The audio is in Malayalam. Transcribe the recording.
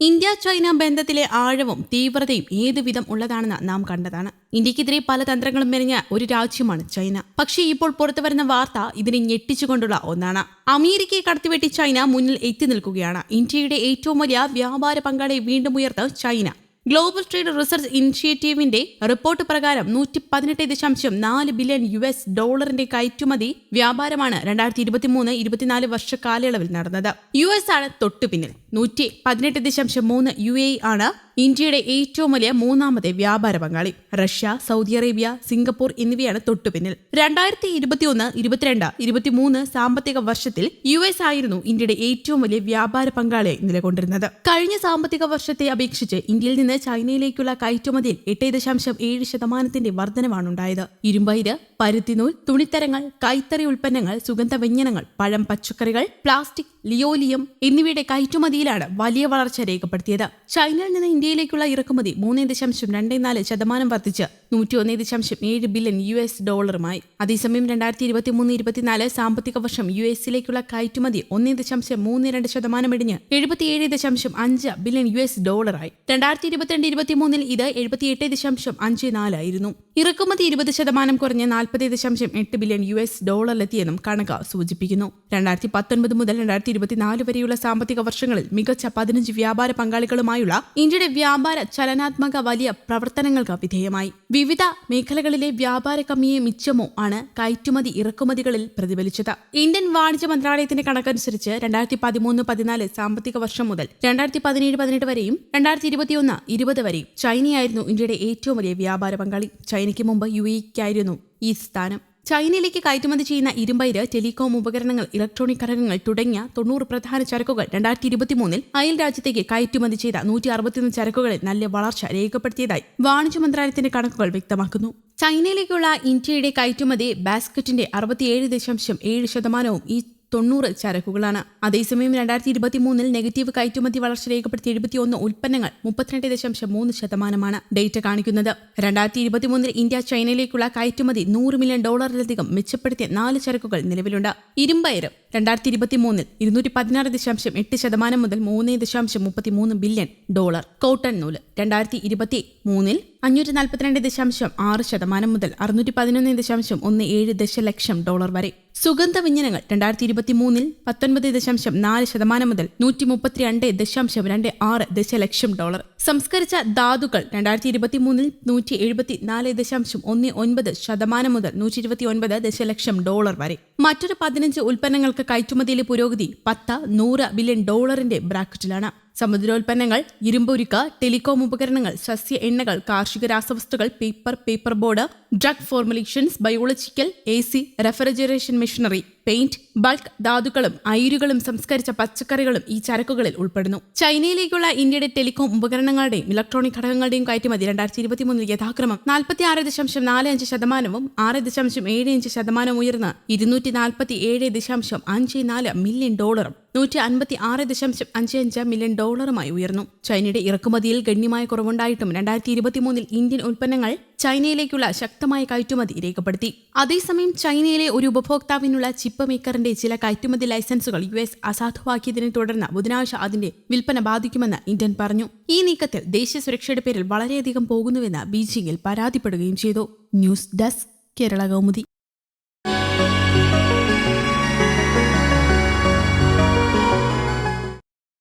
ഇന്ത്യ ചൈന ബന്ധത്തിലെ ആഴവും തീവ്രതയും ഏതുവിധം ഉള്ളതാണെന്ന് നാം കണ്ടതാണ്. ഇന്ത്യക്കെതിരെ പല തന്ത്രങ്ങളും മെനഞ്ഞ ഒരു രാജ്യമാണ് ചൈന. പക്ഷേ ഇപ്പോൾ പുറത്തു വരുന്ന വാർത്ത ഇതിനെ ഞെട്ടിച്ചുകൊണ്ടുള്ള ഒന്നാണ്. അമേരിക്കയെ കടത്തിവെട്ടി ചൈന മുന്നിൽ എത്തി നിൽക്കുകയാണ്. ഇന്ത്യയുടെ ഏറ്റവും വലിയ വ്യാപാര പങ്കാളിയെ വീണ്ടും ഉയർത്ത് ചൈന. ഗ്ലോബൽ ട്രേഡ് റിസർച്ച് ഇനിഷ്യേറ്റീവിന്റെ റിപ്പോർട്ട് പ്രകാരം നൂറ്റി പതിനെട്ട് ദശാംശം നാല് ബില്യൺ യു എസ് ഡോളറിന്റെ കയറ്റുമതി വ്യാപാരമാണ് രണ്ടായിരത്തി ഇരുപത്തിമൂന്ന് ഇരുപത്തിനാല് വർഷ കാലയളവിൽ നടന്നത്. യു എസ് ആണ് തൊട്ടുപിന്നിൽ. നൂറ്റി പതിനെട്ട് ദശാംശം മൂന്ന് യു എ ആണ് ഇന്ത്യയുടെ ഏറ്റവും വലിയ മൂന്നാമത്തെ വ്യാപാര പങ്കാളി. റഷ്യ സൗദി അറേബ്യ സിംഗപ്പൂർ എന്നിവയാണ് തൊട്ടുപിന്നിൽ. രണ്ടായിരത്തി ഇരുപത്തിയൊന്ന് ഇരുപത്തിരണ്ട് ഇരുപത്തിമൂന്ന് സാമ്പത്തിക വർഷത്തിൽ യു എസ് ആയിരുന്നു ഇന്ത്യയുടെ ഏറ്റവും വലിയ വ്യാപാര പങ്കാളിയായി നിലകൊണ്ടിരുന്നത്. കഴിഞ്ഞ സാമ്പത്തിക വർഷത്തെ അപേക്ഷിച്ച് ഇന്ത്യയിൽ നിന്ന് ചൈനയിലേക്കുള്ള കയറ്റുമതിയിൽ എട്ട് ദശാംശം ഏഴ് ശതമാനത്തിന്റെ വർധനവാണുണ്ടായത്. ഇരുമ്പയിര് പരുത്തിനൂൽ തുണിത്തരങ്ങൾ കൈത്തറി ഉൽപ്പന്നങ്ങൾ സുഗന്ധവ്യഞ്ജനങ്ങൾ പഴം പച്ചക്കറികൾ പ്ലാസ്റ്റിക് ലിയോലിയം എന്നിവയുടെ കയറ്റുമതിയിലാണ് വലിയ വളർച്ച രേഖപ്പെടുത്തിയത്. ചൈനയിൽ നിന്ന് ഇന്ത്യയിലേക്കുള്ള ഇറക്കുമതി മൂന്ന് ദശാംശം രണ്ട് നാല് ശതമാനം വർദ്ധിച്ച് നൂറ്റി ഒന്ന് ദശാംശം ഏഴ് ബില്യൺ യു എസ് ഡോളറുമായി. അതേസമയം രണ്ടായിരത്തി ഇരുപത്തി മൂന്ന് ഇരുപത്തിനാല് സാമ്പത്തിക വർഷം യു എസിലേക്കുള്ള കയറ്റുമതി ഒന്ന് ദശാംശം മൂന്ന് രണ്ട് ശതമാനം ഇടിഞ്ഞ് എഴുപത്തിയേഴ് ദശാംശം അഞ്ച് ബില്യൺ യു എസ് ഡോളറായി. രണ്ടായിരത്തി ഇരുപത്തിരണ്ട് ഇരുപത്തിമൂന്നിൽ ഇത് എഴുപത്തിയെട്ട് ദശാംശം അഞ്ച് നാലായിരുന്നു ഇറക്കുമതി ഇരുപത് ശതമാനം കുറഞ്ഞ് നാൽപ്പത് ദശാംശം എട്ട് ബില്യൺ യു എസ് ഡോളറിലെത്തിയെന്നും കണക്ക് സൂചിപ്പിക്കുന്നു. രണ്ടായിരത്തി പത്തൊൻപത് മുതൽ രണ്ടായിരത്തി ഇരുപത്തിനാല് വരെയുള്ള സാമ്പത്തിക വർഷങ്ങളിൽ മികച്ച പതിനഞ്ച് വ്യാപാര പങ്കാളികളുമായുള്ള ഇന്ത്യയുടെ വ്യാപാര ചലനാത്മക വലിയ പ്രവർത്തനങ്ങൾക്ക് വിധേയമായി. വിവിധ മേഖലകളിലെ വ്യാപാര കമ്മിയെ മിച്ചമോ ആണ് കയറ്റുമതി ഇറക്കുമതികളിൽ പ്രതിഫലിച്ചത്. ഇന്ത്യൻ വാണിജ്യ മന്ത്രാലയത്തിന്റെ കണക്കനുസരിച്ച് രണ്ടായിരത്തി പതിമൂന്ന് പതിനാല് സാമ്പത്തിക വർഷം മുതൽ രണ്ടായിരത്തി പതിനേഴ് പതിനെട്ട് വരെയും രണ്ടായിരത്തി ഇരുപത്തിയൊന്ന് ഇരുപത് വരെയും ചൈനയായിരുന്നു ഇന്ത്യയുടെ ഏറ്റവും വലിയ വ്യാപാര പങ്കാളി. ചൈനയ്ക്ക് മുമ്പ് യു എക്കായിരുന്നു ഈ സ്ഥാനം. ചൈനയിലേക്ക് കയറ്റുമതി ചെയ്യുന്ന ഇരുമ്പയിര് ടെലികോം ഉപകരണങ്ങൾ ഇലക്ട്രോണിക് ഘടകങ്ങൾ തുടങ്ങിയ തൊണ്ണൂറ് പ്രധാന ചരക്കുകൾ രണ്ടായിരത്തി ഇരുപത്തിമൂന്നിൽ അയൽ രാജ്യത്തേക്ക് കയറ്റുമതി ചെയ്ത നൂറ്റി അറുപത്തിയൊന്ന് ചരക്കുകളിൽ നല്ല വളർച്ച രേഖപ്പെടുത്തിയതായി വാണിജ്യ മന്ത്രാലയത്തിന്റെ കണക്കുകൾ വ്യക്തമാക്കുന്നു. ചൈനയിലേക്കുള്ള ഇന്ത്യയുടെ കയറ്റുമതി ബാസ്ക്കറ്റിന്റെ അറുപത്തിയേഴ് ദശാംശം ഏഴ് ശതമാനവും ഈ തൊണ്ണൂറ് ചരക്കുകളാണ്. അതേസമയം രണ്ടായിരത്തി ഇരുപത്തി മൂന്നിൽ നെഗറ്റീവ് കയറ്റുമതി വളർച്ച രേഖപ്പെടുത്തിയ എഴുപത്തിയൊന്ന് ഉൽപ്പന്നങ്ങൾ മുപ്പത്തിരണ്ട് ദശാംശം മൂന്ന് ശതമാനമാണ് ഡേറ്റ കാണിക്കുന്നത്. രണ്ടായിരത്തി ഇരുപത്തി മൂന്നിൽ ഇന്ത്യ ചൈനയിലേക്കുള്ള കയറ്റുമതി നൂറ് മില്യൺ ഡോളറിലധികം മെച്ചപ്പെടുത്തിയ നാല് ചരക്കുകൾ നിലവിലുണ്ട്. ഇരുമ്പയർ രണ്ടായിരത്തി ഇരുപത്തി മൂന്നിൽ ഇരുന്നൂറ്റി പതിനാറ് ദശാംശം എട്ട് ശതമാനം മുതൽ മൂന്ന് ദശാംശം മുപ്പത്തി മൂന്ന് ബില്യൺ ഡോളർ. കോട്ടൺ നൂൽ രണ്ടായിരത്തി ഇരുപത്തി മൂന്നിൽ അഞ്ഞൂറ്റി നാൽപ്പത്തിരണ്ട് ദശാംശം ആറ് ശതമാനം മുതൽ അറുന്നൂറ്റി പതിനൊന്ന് ദശാംശം ഒന്ന് ഏഴ് ദശലക്ഷം ഡോളർ വരെ. സുഗന്ധ വ്യഞ്ജനങ്ങൾ രണ്ടായിരത്തി ഇരുപത്തി മൂന്നിൽ പത്തൊൻപത് ദശാംശം നാല് ശതമാനം മുതൽ നൂറ്റി മുപ്പത്തിരണ്ട് ദശാംശം രണ്ട് ആറ് ദശലക്ഷം ഡോളർ. സംസ്കരിച്ച ധാതുക്കൾ രണ്ടായിരത്തി ഇരുപത്തി മൂന്നിൽ നൂറ്റി എഴുപത്തി നാല് ദശാംശം ഒന്ന് ഒൻപത് ശതമാനം മുതൽ നൂറ്റി ഇരുപത്തി ഒൻപത് ദശലക്ഷം ഡോളർ വരെ. മറ്റൊരു പതിനഞ്ച് ഉൽപ്പന്നങ്ങൾക്ക് കയറ്റുമതിയിലെ പുരോഗതി പത്ത് നൂറ് ബില്യൺ ഡോളറിന്റെ ബ്രാക്കറ്റിലാണ്. സമുദ്രോൽപ്പന്നങ്ങൾ ഇരുമ്പുരുക്ക് ടെലികോം ഉപകരണങ്ങൾ സസ്യ എണ്ണകൾ കാർഷിക രാസവസ്തുക്കൾ paper paper board drug formulations biological A C refrigeration machinery paint bulk ധാതുക്കളും അയിരുകളും സംസ്കരിച്ച പച്ചക്കറികളും ഈ ചരക്കുകളിൽ ഉൾപ്പെടുന്നു. ചൈനയിലേക്കുള്ള ഇന്ത്യയുടെ ടെലികോം ഉപകരണങ്ങളുടെയും ഇലക്ട്രോണിക് ഘടകങ്ങളുടെയും കയറ്റുമതി രണ്ടായിരത്തി ഇരുപത്തി മൂന്നിൽ യഥാക്രമം നാൽപ്പത്തി ആറ് ദശാംശം നാല് അഞ്ച് ശതമാനവും ആറ് ദശാംശം ഏഴ് അഞ്ച് ശതമാനവും ഉയർന്ന് ഇരുന്നൂറ്റി നാൽപ്പത്തി ഏഴ് ദശാംശം അഞ്ച് നാല് മില്യൺ ഡോളറും. നൂറ്റി അൻപത്തി ആറ് ദശാംശം അഞ്ച് അഞ്ച് മില്യൺ ഡോളറുമായി ഉയർന്നു. ചൈനയുടെ ഇറക്കുമതിയിൽ ഗണ്യമായ കുറവുണ്ടായിട്ടും രണ്ടായിരത്തി ഇരുപത്തിമൂന്നിൽ ഇന്ത്യൻ ഉൽപ്പന്നങ്ങൾ ചൈനയിലേക്കുള്ള ശക്തമായ കയറ്റുമതി രേഖപ്പെടുത്തി. അതേസമയം ചൈനയിലെ ഒരു ഉപഭോക്താവിനുള്ള ചിപ്പ് മേക്കറിന്റെ ചില കയറ്റുമതി ലൈസൻസുകൾ യു എസ് അസാധുവാക്കിയതിനെ തുടർന്ന് ബുധനാഴ്ച അതിന്റെ വിൽപ്പന ബാധിക്കുമെന്ന് ഇന്ത്യൻ പറഞ്ഞു. ഈ നീക്കത്തിൽ ദേശീയ സുരക്ഷയുടെ പേരിൽ വളരെയധികം പോകുന്നുവെന്ന് ബീജിംഗിൽ പരാതിപ്പെടുകയും ചെയ്തു. News desk Kerala Kaumudi.